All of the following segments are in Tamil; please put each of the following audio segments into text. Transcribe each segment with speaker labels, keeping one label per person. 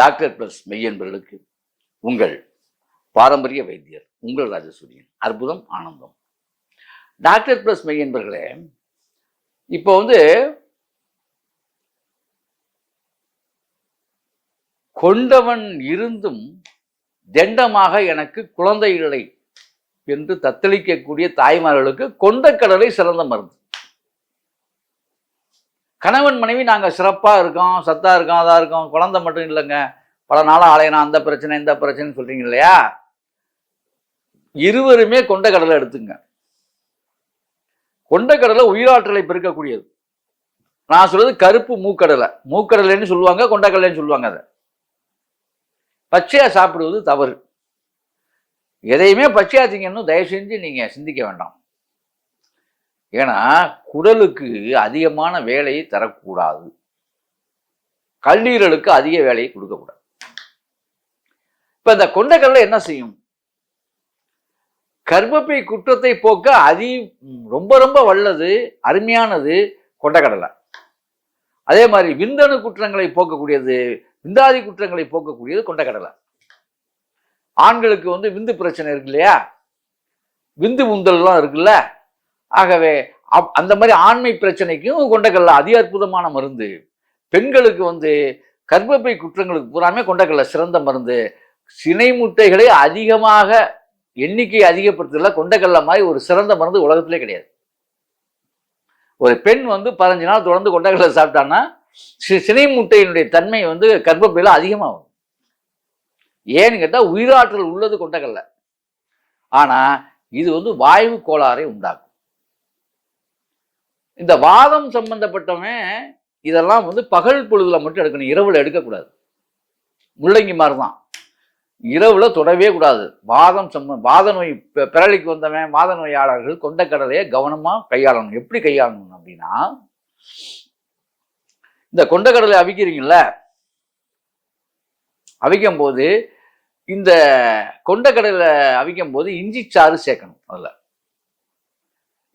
Speaker 1: டாக்டர் பிளஸ் மெய்யன்பர்களுக்கு உங்கள் பாரம்பரிய வைத்தியர் உங்கள் ராஜசூரியன். அற்புதம் ஆனந்தம். டாக்டர் பிளஸ் மெய்யன்பர்களே இப்போ வந்து கொண்டவன் இருந்தும் தெண்டமாக எனக்கு குழந்தை இல்லை என்று தத்தளிக்கக்கூடிய தாய்மார்களுக்கு கொண்ட கடலை சிறந்த மருந்து. கணவன் மனைவி நாங்கள் சிறப்பாக இருக்கோம் சத்தாக இருக்கோம் அதாக இருக்கோம். குழந்தை மட்டும் இல்லைங்க. பல நாளாக அலையணும் அந்த பிரச்சனை இந்த பிரச்சனைன்னு சொல்கிறீங்க இல்லையா? இருவருமே கொண்ட கடலை எடுத்துங்க. கொண்டக்கடலை உயிராற்றலை பெருக்கக்கூடியது. நான் சொல்றது கருப்பு மூக்கடலை. மூக்கடலைன்னு சொல்லுவாங்க கொண்டக்கடலைன்னு சொல்லுவாங்க அதை. பச்சையா சாப்பிடுவது தவறு. எதையுமே பச்சையாக திங்கன்னு தயவு செஞ்சு நீங்க சிந்திக்க வேண்டாம். ஏன்னா குடலுக்கு அதிகமான வேலையை தரக்கூடாது. கல்லீரலுக்கு அதிக வேலையை கொடுக்கக்கூடாது. இப்ப இந்த கொண்டக்கடலை என்ன செய்யும்? கர்ப்பப்பை குற்றத்தை போக்க அதி ரொம்ப ரொம்ப வல்லது அருமையானது கொண்டக்கடலை. அதே மாதிரி விந்தணு குற்றங்களை போக்கக்கூடியது விந்தாதி குற்றங்களை போக்கக்கூடியது கொண்டக்கடலை. ஆண்களுக்கு வந்து விந்து பிரச்சனை இருக்கு இல்லையா? விந்து முந்தல்லாம் இருக்குல்ல? ஆகவே அப்- அந்த மாதிரி ஆண்மை பிரச்சனைக்கும் கொண்டக்கடலை அதி அற்புதமான மருந்து. பெண்களுக்கு வந்து கர்ப்பப்பை குற்றங்களுக்கு பூராமே கொண்டக்கடலை சிறந்த மருந்து. சினை முட்டைகளை அதிகமாக எண்ணிக்கை அதிகப்படுத்தல கொண்டக்கடலை மாதிரி ஒரு சிறந்த மருந்து உலகத்திலே கிடையாது. ஒரு பெண் வந்து பதினஞ்சு நாள் தொடர்ந்து கொண்டக்கடலை சாப்பிட்டான்னா சி- சினை முட்டையினுடைய தன்மை வந்து கர்ப்பப்பையில் அதிகமாகும். ஏன்னு கேட்டால் உயிராற்றல் உள்ளது கொண்டக்கடலை ஆனால் இது வந்து வாயு கோளாறை உண்டாக்கும். இந்த வாதம் சம்பந்தப்பட்டவன் இதெல்லாம் வந்து பகல் பொழுதுல மட்டும் எடுக்கணும். இரவுல எடுக்கக்கூடாது. முள்ளங்கி மாதிரி தான் இரவுல தொடவே கூடாது. வாதம் சம்ம வாத நோய் பெ- பிறலிக்கு வந்தவன் வாத நோயாளர்கள் கொண்டக்கடலையை கவனமா கையாளணும். எப்படி கையாளணும் அப்படின்னா இந்த கொண்டக்கடலை அவிக்கிறீங்கல்ல அவிக்கும் போது இந்த கொண்டக்கடலை அவிக்கும் போது இஞ்சி சாறு சேர்க்கணும் அதில்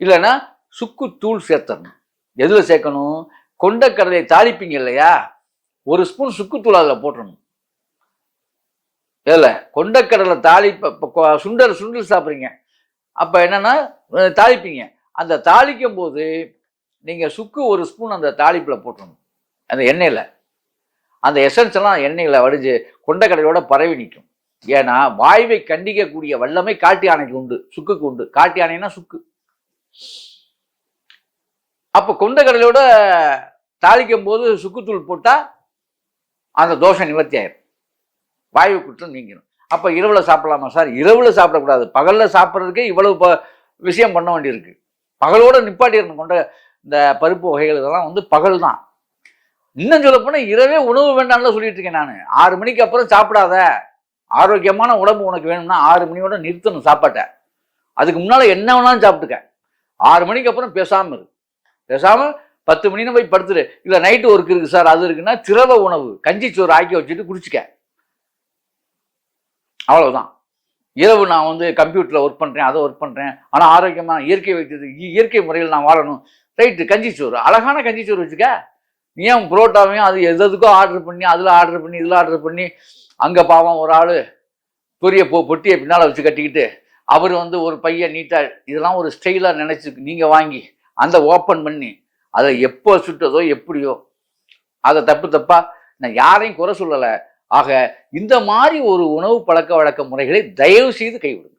Speaker 1: இல்லைன்னா சுக்குத்தூள் சேர்த்தரணும். எதில் சேர்க்கணும்? கொண்டக்கடலை தாளிப்பீங்க இல்லையா? ஒரு ஸ்பூன் சுக்குத்தூள் அதில் போட்டணும் இதில் கொண்டக்கடலை தாளிப்ப இப்போ சுண்டல் சுண்டல் சாப்பிட்றீங்க. அப்போ என்னன்னா தாளிப்பீங்க. அந்த தாளிக்கும் போது நீங்கள் சுக்கு ஒரு ஸ்பூன் அந்த தாளிப்பில் போட்டணும் அந்த எண்ணெயில். அந்த எசன்ஸ் எல்லாம் எண்ணெயில் வடிஞ்சு கொண்டக்கடலையோட பரவி நிற்கும். ஏன்னா வாய்வை கண்டிக்கக்கூடிய வல்லமை காட்டு யானைக்கு உண்டு. சுக்குக்கு உண்டு. காட்டு யானைன்னா சுக்கு. அப்போ கொண்டக்கடலையோட தாளிக்கும் போது சுக்குத்தூள் போட்டால் அந்த தோஷம் நிவர்த்தி ஆயிரும் வாயு குற்றம் நீங்கிடும் அப்போ இரவில் சாப்பிடலாமா சார்? இரவில் சாப்பிடக்கூடாது. பகலில் சாப்பிட்றதுக்கே இவ்வளவு ப விஷயம் பண்ண வேண்டியிருக்கு. பகலோடு நிப்பாட்டிடணும். கொண்ட இந்த பருப்பு வகைகள் இதெல்லாம் வந்து பகல் தான் இன்னும் சொல்ல போனால் இரவே உணவு வேண்டாம்னு சொல்லிட்டு இருக்கேன் நான். ஆறு மணிக்கு அப்புறம் சாப்பிடாத. ஆரோக்கியமான உடம்பு உனக்கு வேணும்னா ஆறு மணியோட நிறுத்தணும் சாப்பாட்டை. அதுக்கு முன்னால் என்ன வேணாலும் சாப்பிட்டுக்க. ஆறு மணிக்கு அப்புறம் பேசாமல் இரு. பேசாமல் பத்து மணின்னு போய் படுத்துரு. இல்லை நைட்டு ஒர்க் இருக்கு சார் அது இருக்குன்னா திரவ உணவு. கஞ்சி சோறு ஆக்கி வச்சுட்டு குடிச்சிக்க. அவ்வளவுதான். இரவு நான் வந்து கம்ப்யூட்டரில் ஒர்க் பண்ணுறேன் அதை ஒர்க் பண்ணுறேன் ஆனால் ஆரோக்கியமாக இயற்கை வைத்தது இ- இயற்கை முறையில் நான் வாழணும். ரைட்டு கஞ்சி சோறு. அழகான கஞ்சி சோறு வச்சுக்க. நீ ஏன் புரோட்டாவையும் அது எதுக்கோ ஆர்டர் பண்ணி அதில் ஆர்டர் பண்ணி இதில் ஆர்டர் பண்ணி அங்கே பாவம் ஒரு ஆள் பெரிய பொ பொட்டியை பின்னால் வச்சு கட்டிக்கிட்டு அவர் வந்து ஒரு பையன் நீட்டாக இதெல்லாம் ஒரு ஸ்டைலாக நினச்சி நீங்கள் வாங்கி அந்த ஓப்பன் பண்ணி அதை எப்போ சுட்டதோ எப்படியோ அதை தப்பு தப்பா நான் யாரையும் குறை சொல்லலை. ஆக இந்த மாதிரி ஒரு உணவு பழக்க வழக்க முறைகளை தயவு செய்து கைவிடுங்க.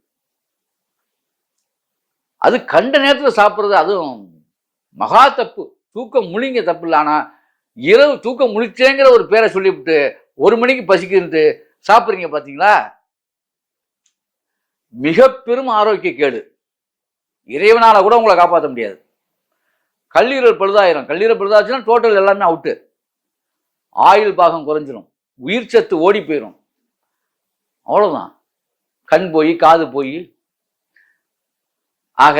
Speaker 1: அது கண்ட நேரத்தில் சாப்பிட்றது அதுவும் மகா தப்பு. தூக்கம் முழிங்க தப்பு இல்லை. ஆனால் இரவு தூக்கம் முழிச்சேங்கிற ஒரு பேரை சொல்லிவிட்டு ஒரு மணிக்கு பசிக்குதுன்ட்டு சாப்பிட்றீங்க பார்த்தீங்களா மிக பெரும் ஆரோக்கிய கேடு. இறைவனால கூட உங்களை காப்பாற்ற முடியாது. கல்லீரல் பழுதாயிரும். கல்லீரல் பழுதாச்சுன்னா டோட்டல் எல்லாமே அவுட்டு ஆயுள் பாகம் குறைஞ்சிரும். உயிர் சத்து ஓடி போயிடும் அவ்வளோதான் கண் போய் காது போய். ஆக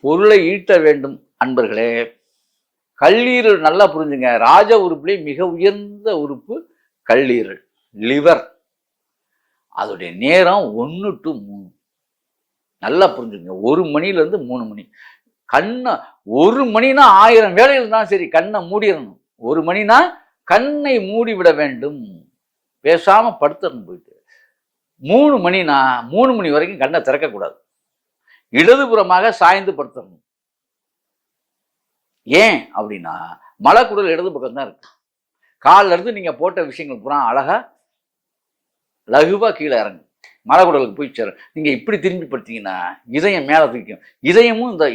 Speaker 1: பொருளை ஈட்ட வேண்டும் அன்பர்களே. கல்லீரல் நல்லா புரிஞ்சுங்க. ராஜ உறுப்புலேயே மிக உயர்ந்த உறுப்பு கல்லீரல் லிவர். அதோடைய நேரம் ஒன்று டு மூணு. நல்லா புரிஞ்சுங்க. ஒரு மணிலேருந்து மூணு மணி. கண்ணை ஒரு மணினா ஆயிரம் வேலைகள் தான் சரி கண்ணை மூடிடணும். ஒரு மணினா கண்ணை மூடி விட வேண்டும். பேசாம படுத்துறணும் போயிட்டு. மூணு மணினா மூணு மணி வரைக்கும் கண்ணை திறக்கக்கூடாது. இடதுபுறமாக சாய்ந்து படுத்தணும் ஏன் அப்படின்னா மலைக்குடல் இடது பக்கம் தான் இருக்கு. காலில் இருந்து நீங்க போட்ட விஷயங்கள் பூரா அழகா லகுவா கீழே இறங்கும். மலகுடலுக்கு போய் சேரும் நீங்கள் இப்படி திரும்பி படுத்தீங்கன்னா இதயம் மேலே தூக்கும் இதயமும் இந்த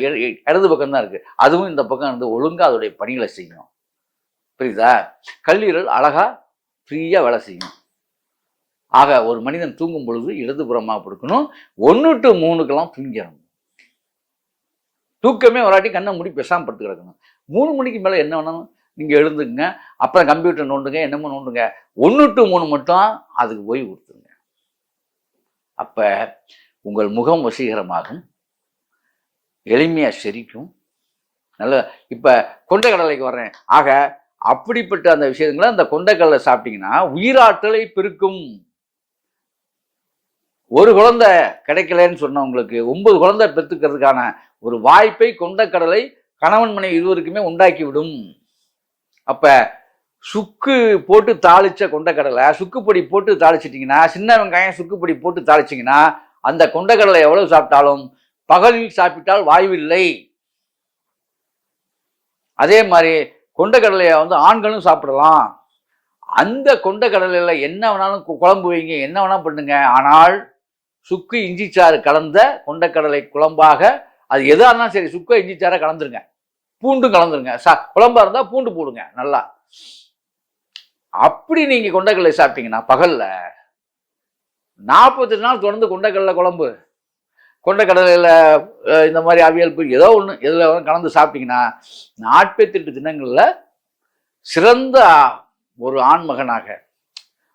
Speaker 1: இடது பக்கம் தான் இருக்குது அதுவும் இந்த பக்கம் இருந்து ஒழுங்கா அதோடைய பணிகளை செய்யும். புரியுதா? கல்லீரல் அழகா ஃப்ரீயாக வேலை செய்யும். ஆக ஒரு மனிதன் தூங்கும் பொழுது இடதுபுறமாக படுக்கணும். ஒன்று டு மூணுக்கெல்லாம் தூங்கிடணும். தூக்கமே வராட்டி கண்ணை மூடி பெசாமல் படுத்து கிடக்கணும். மூணு மணிக்கு மேலே என்ன வேணாலும் நீங்கள் எழுந்துங்க அப்புறம் கம்ப்யூட்டர் நோண்டுங்க என்னமோ நோண்டுங்க. ஒன்று டு மூணு மட்டும் அதுக்கு ஓய்வு கொடுத்து அப்போ உங்கள் முகம் வசீகரமாகும். எளிமையாக செரிக்கும். நல்ல இப்போ கொண்டைக்கடலைக்கு வர்றேன். ஆக அப்படிப்பட்ட அந்த விஷயங்களை அந்த கொண்டைக்கடலை சாப்பிட்டீங்கன்னா உயிராற்றலை பெருக்கும். ஒரு குழந்தை கிடைக்கலன்னு சொன்னவங்களுக்கு ஒன்பது குழந்தை பெற்றுக்கிறதுக்கான ஒரு வாய்ப்பை கொண்டக்கடலை கணவன் மனைவி இருவருக்குமே உண்டாக்கி விடும் அப்போ சுக்கு போட்டு தாளிச்ச கொண்டக்கடலை சுக்குப்பொடி போட்டு தாளிச்சிட்டிங்கன்னா சின்ன வெங்காயம் சுக்குப்பொடி போட்டு தாளிச்சிங்கன்னா அந்த கொண்டக்கடலை எவ்வளவு சாப்பிட்டாலும் பகலில் சாப்பிட்டால் வாய்வில்லை அதே மாதிரி கொண்டக்கடலையை வந்து ஆண்களும் சாப்பிடலாம். அந்த கொண்டக்கடலையில் என்ன வேணாலும் குழம்பு வைங்க என்ன வேணாலும் பண்ணுங்க. ஆனால் சுக்கு இஞ்சி சாறு கலந்த கொண்டக்கடலை குழம்பாக அது எதாக இருந்தாலும் சரி சுக்கு இஞ்சி சாறை கலந்துருங்க. பூண்டும் கலந்துருங்க. சா குழம்பா இருந்தால் பூண்டு போடுங்க நல்லா. அப்படி நீங்க கொண்டக்கடலை சாப்பிட்டீங்கன்னா பகல்ல நாற்பத்தெட்டு நாள் தொடர்ந்து கொண்டக்கடலை குழம்பு. கொண்டக்கடலையில் இந்த மாதிரி அவியல் போய் ஏதோ ஒன்று எதில் கலந்து சாப்பிட்டீங்கன்னா நாற்பத்தெட்டு தினங்களில் சிறந்த ஒரு ஆண்மகனாக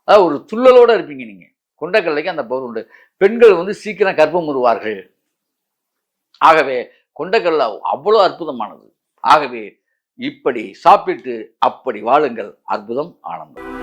Speaker 1: அதாவது ஒரு துள்ளலோடு இருப்பீங்க நீங்கள் கொண்டக்கடலைக்கு அந்த பவர் உண்டு. பெண்கள் வந்து சீக்கிரம் கர்ப்பம் வருவார்கள் ஆகவே கொண்டக்கடலை அவ்வளோ அற்புதமானது. ஆகவே இப்படி சாப்பிட்டு அப்படி வாழுங்கள். அற்புதம் ஆனந்தம்.